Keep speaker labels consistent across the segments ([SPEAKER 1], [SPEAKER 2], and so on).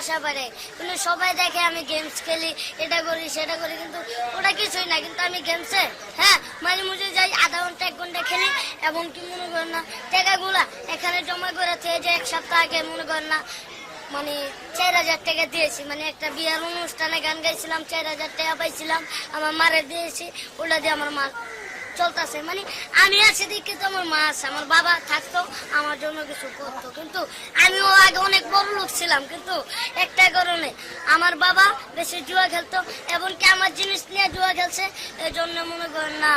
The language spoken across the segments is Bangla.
[SPEAKER 1] বাসা বাড়ে। কিন্তু সবাই দেখে আমি গেমস খেলি, এটা করি, সেটা করি, কিন্তু ওটা কিছুই না। কিন্তু আমি গেমসে হ্যাঁ মাঝে মাঝে যাই, আধা ঘণ্টা, এক ঘণ্টা খেলি, এবং কি মনে করেন না, টাকাগুলা এখানে জমা করে থেকে যে এক সপ্তাহ আগে মনে করেন না মানে চার হাজার টাকা দিয়েছি। মানে একটা বিয়ার অনুষ্ঠানে গান গাইছিলাম, চার হাজার টাকা পাইছিলাম, আমার মারে দিয়েছি, ওটা দিয়ে আমার মা চলতেছে। মানে আমি আছি দেখে তো আমার মা আছে, আমার বাবা থাকতো আমার জন্য কিছু করতো, কিন্তু আমিও আগে অনেক বড় লোক ছিলাম, কিন্তু একটা কারণে আমার বাবা বেশি জুয়া খেলতো, এমনকি আমার জিনিস নিয়ে জুয়া খেলছে এই জন্য মনে করেন না,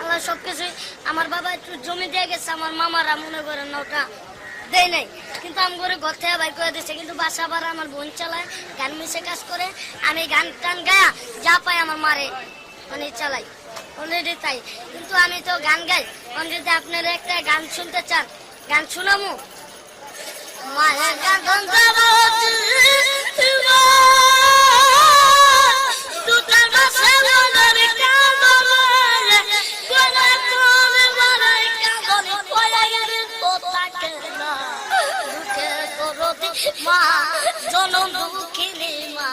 [SPEAKER 1] আল্লাহ সবকিছুই, আমার বাবা একটু জমি দিয়ে গেছে, আমার মামারা মনে করেন না ওটা দেয় নাই, কিন্তু আমি করে ঘর থেকে বাইর করে দিচ্ছে কিন্তু বাসা ভাড়া আমার বোন চালায়, গান মিশে কাজ করে, আমি গান টান গায়া যা পাই আমার মারে মানে চালাই অলরেডি তাই, কিন্তু আমি তো গান গাই যদি আপনারা একটা গান শুনতে চান গান শুনামু মায়ের গান মা জনম দুঃখিনী মা।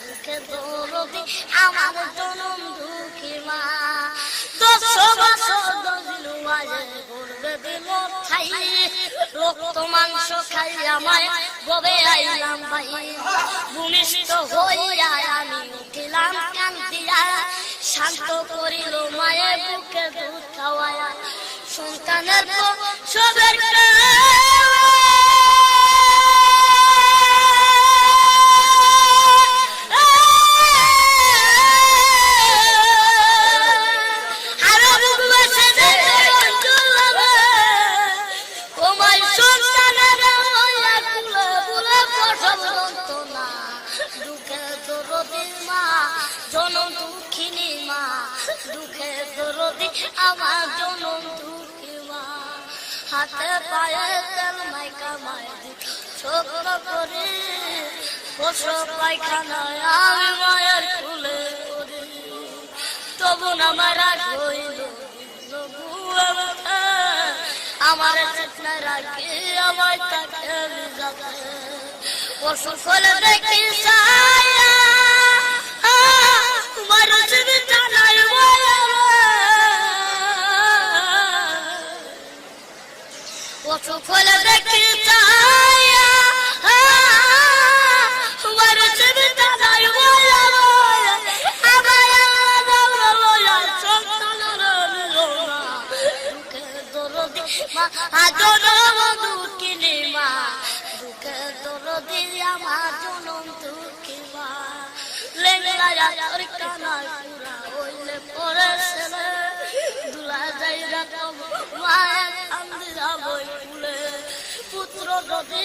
[SPEAKER 1] দুঃখে দরদি আমার জনম রক্ত মাংস খাই আমায় আইলাম ভূমিষ্ঠ হইয়া আমি উঠিলাম শান্ত করিল মায়ের বুকে দুধ খাওয়ায়া। সন্তানের সবের দুঃখে দরদি মা, জনম দুঃখিনী মা। দুঃখে দরদি আমার জনম দুঃখী মা। হাতে পায়ে তেল মাইকা মাই স্বপ্ন করি প্রসব পায়খানায় আমি মায়ের কুলে তবু আমার আর হইল আমার চেতনা রাখি আমার পশু ফলে দেখি সায়া তোমার জীবিত নাই পশু ফলে দেখি নাই দুঃখিনী মা। দরদি আমার জনম দুঃখী মা যদি